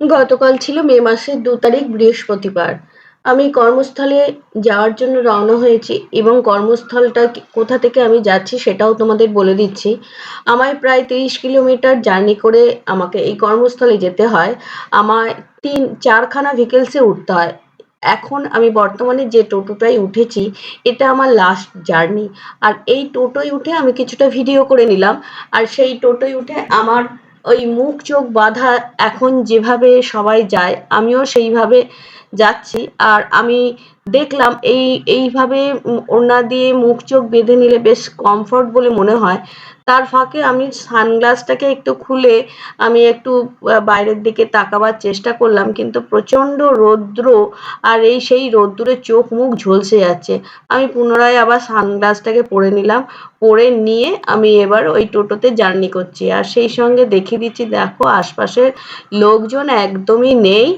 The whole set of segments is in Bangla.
গতকাল ছিল মে মাসের দু তারিখ বৃহস্পতিবার। আমি কর্মস্থলে যাওয়ার জন্য রওনা হয়েছি এবং কর্মস্থলটা কোথা থেকে আমি যাচ্ছি সেটাও তোমাদের বলে দিচ্ছি। আমায় প্রায় তিরিশ কিলোমিটার জার্নি করে আমাকে এই কর্মস্থলে যেতে হয়। আমায় তিন, চারখানা ভেহিকেলসে উঠতে হয়। এখন আমি বর্তমানে যে টোটোটায় উঠেছি, এটা আমার লাস্ট জার্নি। আর এই টোটোয় উঠে আমি কিছুটা ভিডিও করে নিলাম। আর সেই টোটোয় উঠে আমার ওই মুখ চোখ বাঁধা এখন যেভাবে সবাই যায় আমিও সেইভাবে যাচ্ছি। আর আমি দেখলাম এই, এইভাবে ওড়না দিয়ে মুখ চোখ বেঁধে নিলে বেশ কমফোর্ট বলে মনে হয়। তার ফাঁকে আমি সানগ্লাসটাকে একটু খুলে আমি একটু বাইরের দিকে তাকাবার চেষ্টা করলাম কিন্তু প্রচণ্ড রৌদ্র আর এই সেই রোদ্দুরে চোখ মুখ ঝলসে যাচ্ছে। আমি পুনরায় আবার সানগ্লাসটাকে পরে নিলাম। পরে নিয়ে আমি এবার ওই টোটোতে জার্নি করছি। আর সেই সঙ্গে দেখিয়ে দিচ্ছি, দেখো আশপাশের লোকজন একদমই নেই।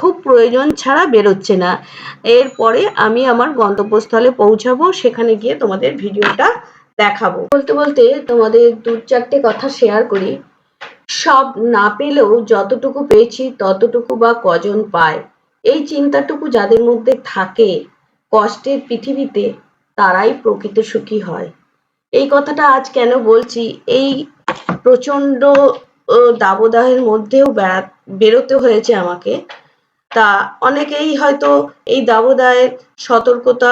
খুব প্রয়োজন ছাড়া বেরোচ্ছে না। এরপরে আমি আমার গন্তব্যস্থলে পৌঁছাবো সেখানে গিয়ে তোমাদের ভিডিওটা দেখাবো। বলতে বলতে তোমাদের দু চারটে কথা শেয়ার করি। সব না পেলেও যতটুকু পেয়েছি ততটুকু বা কজন পায়। এই চিন্তাটুকু যাদের মধ্যে থাকে কষ্টের পৃথিবীতে তারাই প্রকৃত সুখী হয়। এই কথাটা আজ কেন বলছি? এই প্রচণ্ড আহ, দাবদাহের মধ্যেও বেড়া- বেরোতে হয়েছে আমাকে। তা অনেকেই হয়তো এই দাবদাহের সতর্কতা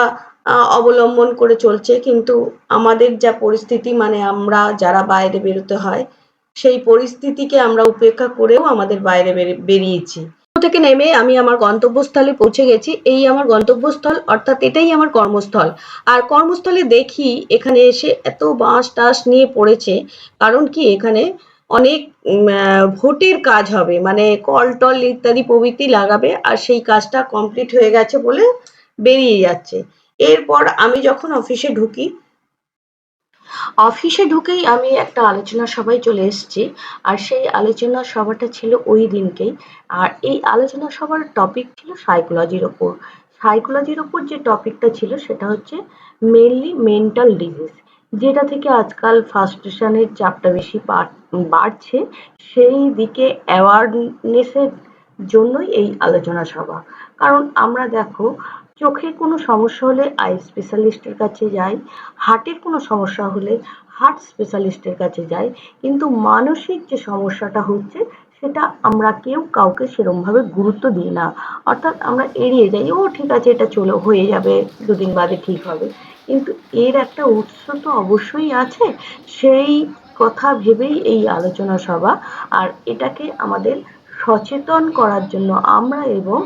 অবলম্বন করে চলছে। কিন্তু আমাদের যা পরিস্থিতি মানে আমরা যারা বাইরে বেরোতে হয়, সেই পরিস্থিতিকে আমরা উপেক্ষা করেও আমাদের বাইরে বেরিয়েছি। থেকে নেমে আমি আমার গন্তব্যস্থলে পৌঁছে গেছি। এই আমার গন্তব্যস্থল, অর্থাৎ এটাই আমার কর্মস্থল। আর কর্মস্থলে দেখি এখানে এসে এত বাঁশ টাস নিয়ে পড়েছে। কারণ কি? এখানে অনেক ভোটের কাজ হবে মানে কল টল ইত্যাদি প্রভৃতি লাগাবে, আর সেই কাজটা কমপ্লিট হয়ে গেছে বলে বেরিয়ে যাচ্ছে। এরপর আমি যখন অফিসে ঢুকি অফিসে ঢুকেই আমি একটা আলোচনা সভায় চলে এসেছি, আর সেই আলোচনা সভাটা ছিল ওই দিনকেই। আর এই আলোচনা সভার টপিক ছিল সাইকোলজির ওপর। সাইকোলজির ওপর যে টপিকটা ছিল, সেটা হচ্ছে মেনলি মেন্টাল ডিজিজ যেটা থেকে আজকাল ফ্রাস্ট্রেশনের চাপটা বেশি বাড়- বাড়ছে, সেই দিকে অ্যাওয়ারনেসের জন্যই এই আলোচনা সভা। কারণ আমরা দেখো, চোখে কোনো সমস্যা হলে আই স্পেশালিস্টের কাছে যাই, হার্টের কোনো সমস্যা হলে হার্ট স্পেশালিস্টের কাছে যাই, কিন্তু মানসিক যে সমস্যাটা হচ্ছে, সেটা আমরা কেউ কাউকে সেরমভাবে গুরুত্ব দিই না। অর্থাৎ আমরা এড়িয়ে যাই, ও, ঠিক আছে, এটা চলো, হয়ে যাবে, দুদিন বাদে ঠিক হবে। কিন্তু এর একটা উৎস তো অবশ্যই আছে, সেই কথা ভেবেই এই আলোচনা সভা আর এটাকে আমাদের সচেতন করার জন্য আমরা এবং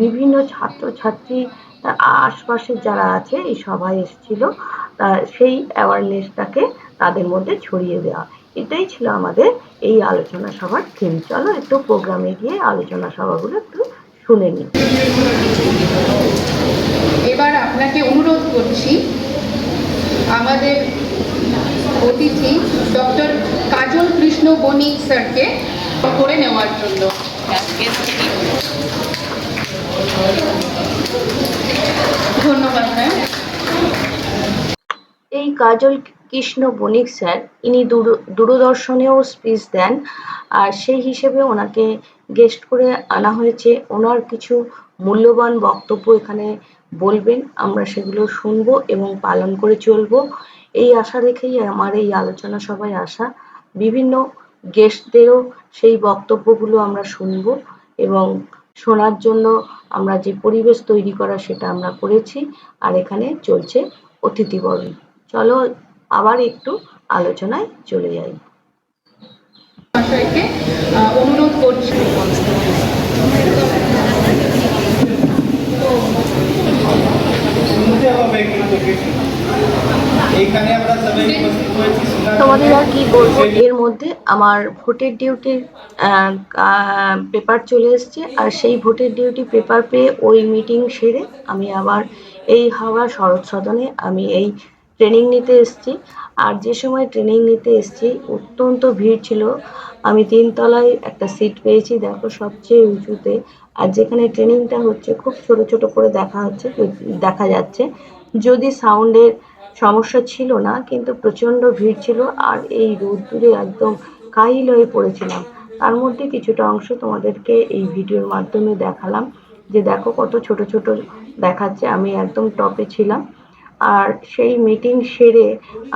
বিভিন্ন ছাত্রছাত্রী, আশপাশে যারা আছে, এই সভায় এসেছিল সেই অ্যাওয়ারনেসটাকে তাদের মধ্যে ছড়িয়ে দেওয়া। এটাই ছিল আমাদের এই আলোচনা সভার থিম চলো একটু প্রোগ্রামে গিয়ে আলোচনা সভাগুলো একটু শুনে নিই। এবার আপনাকে অনুরোধ করছি, আমাদের অতিথি ডক্টর কাজল কৃষ্ণ বণিক স্যারকে করে নেওয়ার জন্য। ধন্যবাদ এই কাজল কৃষ্ণ বণিক স্যার, ইনি দূর- দূরদর্শনেও স্পিচ দেন, আর সেই হিসেবে ওনাকে গেস্ট করে আনা হয়েছে। ওনার কিছু মূল্যবান বক্তব্য এখানে বলবেন, আমরা সেগুলো শুনব এবং পালন করে চলবো। এই আশা রেখেই আমার এই আলোচনা সভায় আসা। বিভিন্ন গেস্টদেরও সেই বক্তব্যগুলো আমরা শুনব এবং শোনার জন্য আমরা যে পরিবেশ তৈরি করা সেটা আমরা করেছি আর এখানে চলছে অতিথিবরণ। চলো আবার একটু আলোচনায় চলে যাই। অনুরোধ করছি। হবে তোমাদের। আর কি বলব? এর মধ্যে আমার ভোটের ডিউটির পেপার চলে এসছে আর সেই ভোটের ডিউটি পেপার পেয়ে ওই মিটিং সেরে আমি আবার এই হাওড়া শরৎ সদনে আমি এই ট্রেনিং নিতে এসেছি। আর যে সময় ট্রেনিং নিতে এসেছি অত্যন্ত ভিড় ছিল। আমি তিনতলায় একটা সিট পেয়েছি দেখো সবচেয়ে উঁচুতে। আর যেখানে ট্রেনিংটা হচ্ছে খুব ছোট ছোট করে দেখা হচ্ছে দেখা যাচ্ছে। যদি সাউন্ডের সমস্যা ছিল না, কিন্তু প্রচণ্ড ভিড় ছিল আর এই রোদ্দুরে একদম কাহিল হয়ে পড়েছিলাম। তার মধ্যে কিছুটা অংশ তোমাদেরকে এই ভিডিওর মাধ্যমে দেখালাম যে দেখো কত ছোট ছোট দেখাচ্ছে, আমি একদম টপে ছিলাম। আর সেই মিটিং সেরে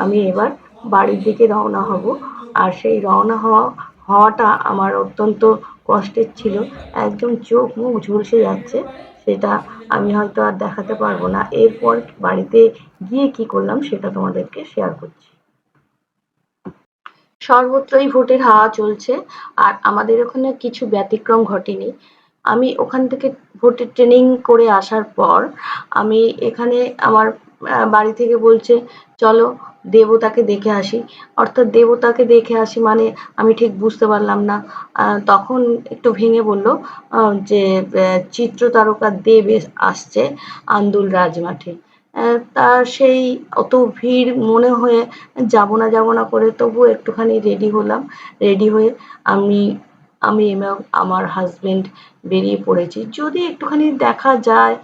আমি এবার বাড়ির দিকে রওনা হব। আর সেই রওনা হওয়া, হওয়াটা আমার অত্যন্ত কষ্টের ছিল। একদম চোখ মুখ ঝলসে যাচ্ছে। সেটা আমি হয়তো আর দেখাতে পারব না। এরপর বাড়িতে গিয়ে কি করলাম সেটা তোমাদেরকে শেয়ার করছি। সর্বত্রই ভোটের হাওয়া চলছে আর আমাদের ওখানে কিছু ব্যতিক্রম ঘটেনি। আমি ওখান থেকে ভোটের ট্রেনিং করে আসার পর আমি এখানে আমার বাড়ি থেকে বলছে চলো দেবতাকে দেখে আসি। অর্থাৎ দেবতাকে দেখে আসি মানে আমি ঠিক বুঝতে পারলাম না। তখন একটু ভেঙে বলল যে চিত্র তারকা দেব আসছে আন্দুল রাজমাঠে। আহ, তা সেই অত ভিড় মনে হয়ে যাব না যাব না করে তবু একটুখানি রেডি হলাম। রেডি হয়ে আমি আমি এবং আমার হাজবেন্ড বেরিয়ে পড়েছি। যদি একটুখানি দেখা যায়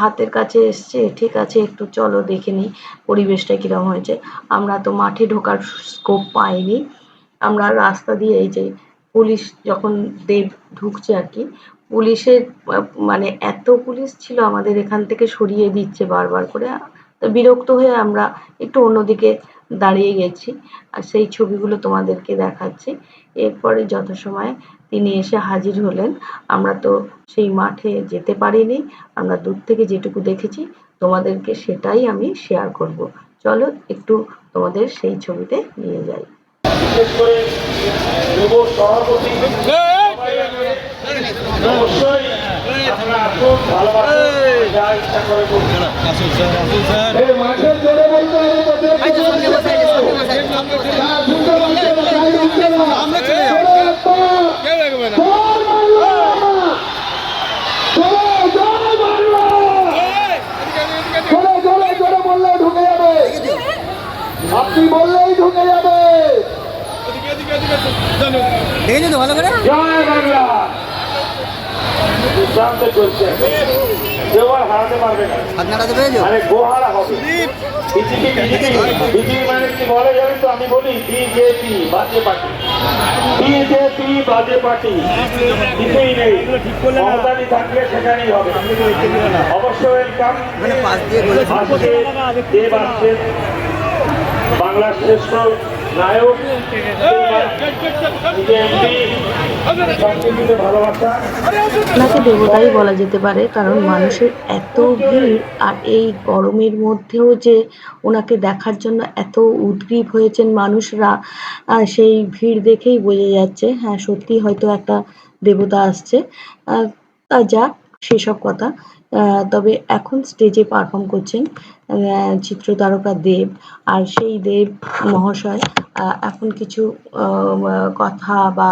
হাতের কাছে এসছে, ঠিক আছে, একটু চলো দেখে নিই পরিবেশটা কীরকম হয়েছে। আমরা তো মাঠে ঢোকার স্কোপ পাইনি। আমরা রাস্তা দিয়ে এই যে পুলিশ যখন দেব ঢুকছে আর কি, পুলিশের মানে এত পুলিশ ছিল আমাদের এখান থেকে সরিয়ে দিচ্ছে বারবার করে। তো বিরক্ত হয়ে আমরা একটু অন্যদিকে দাঁড়িয়ে গেছি আর সেই ছবিগুলো তোমাদেরকে দেখাচ্ছি এরপরে যথাসময়ে তিনি এসে হাজির হলেন আমরা তো সেই মাঠে যেতে পারিনি আমরা দূর থেকে যেটুকু দেখেছি তোমাদেরকে সেটাই আমি শেয়ার করব চলো একটু তোমাদের সেই ছবিতে নিয়ে যাই সভাপতি যা ইচ্ছা করে আপনি বললেই ঢুকে যাবে তো ভালো করে। জয় বাংলা। চলছে কেউ আর হারাতে পারবে না। গোহারা হবে। বিজেপি বিজেপি মানে কি বলে জানি তো? আমি বলি বিজেপি বাজে পার্টি। বিজেপি বাজে পার্টি। কিছুই নেই। থাকলে সেখানেই হবে। অবশ্য ওয়েলকাম আজকে দেব আসছেন। বাংলার শ্রেষ্ঠ ওনাকে দেবতাই বলা যেতে পারে, কারণ মানুষের এত ভিড় আর এই গরমের মধ্যেও যে ওনাকে দেখার জন্য এত উদ্গ্রীব হয়েছেন মানুষরা সেই ভিড় দেখেই বোঝা যাচ্ছে হ্যাঁ সত্যি হয়তো একটা দেবতা আসছে। তা যাক, সেসব কথা। তবে এখন স্টেজে পারফর্ম করছেন চিত্রতারকা দেব, আর সেই দেব মহাশয় এখন কিছু কথা বা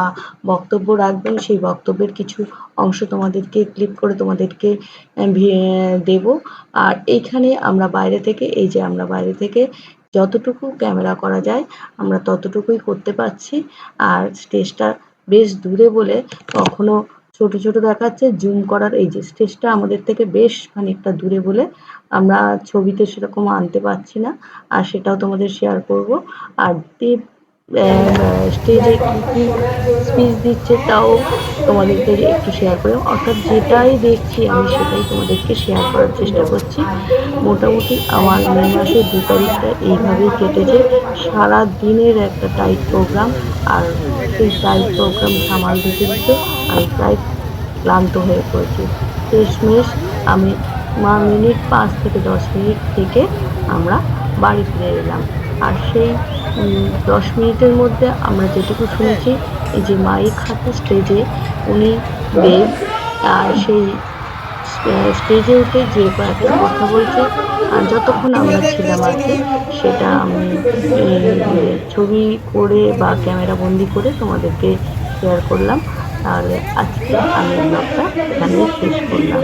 বক্তব্য রাখবেন, সেই বক্তব্যের কিছু অংশ তোমাদেরকে ক্লিপ করে তোমাদেরকে দেব। আর এইখানে আমরা বাইরে থেকে, এই যে আমরা বাইরে থেকে যতটুকু ক্যামেরা করা যায়, আমরা ততটুকুই করতে পারছি। আর স্টেজটা বেশ দূরে বলে কখনো ছোট ছোট দেখাচ্ছে জুম করার এই যে স্টেজটা আমাদের থেকে বেশ খানিকটা দূরে বলে আমরা ছবিতে সেরকম আনতে পারছি না, আর সেটাও তোমাদের শেয়ার করব। আর দেব স্টেজে কি কি স্পিচ দিচ্ছে তাও তোমাদেরকে একটু শেয়ার করে অর্থাৎ যেটাই দেখছি আমি সেটাই তোমাদেরকে শেয়ার করার চেষ্টা করছি। মোটামুটি আমার মে মাসের দু তারিখটা এইভাবেই কেটেছে। সারা দিনের একটা টাইট প্রোগ্রাম আর সেই টাইট প্রোগ্রাম সামাল দিতে দিতে আমি প্রায় ক্লান্ত হয়ে পড়েছি। শেষমেশ আমি মা মিনিট, পাঁচ থেকে দশ মিনিট থেকে আমরা বাড়ি ফিরে এলাম। আর সেই দশ মিনিটের মধ্যে আমরা যেটুকু শুনেছি, এই যে মাইক হাতে স্টেজে উনি দেব আর সেই স্টেজে উঠে যে কয়েকটা কথা বলছে, আর যতক্ষণ আমরা ছিলাম আর কি, সেটা আমি ছবি করে বা ক্যামেরা বন্দি করে তোমাদেরকে শেয়ার করলাম। তাহলে আজকে আমি ব্লগটা এখানে শেষ করলাম।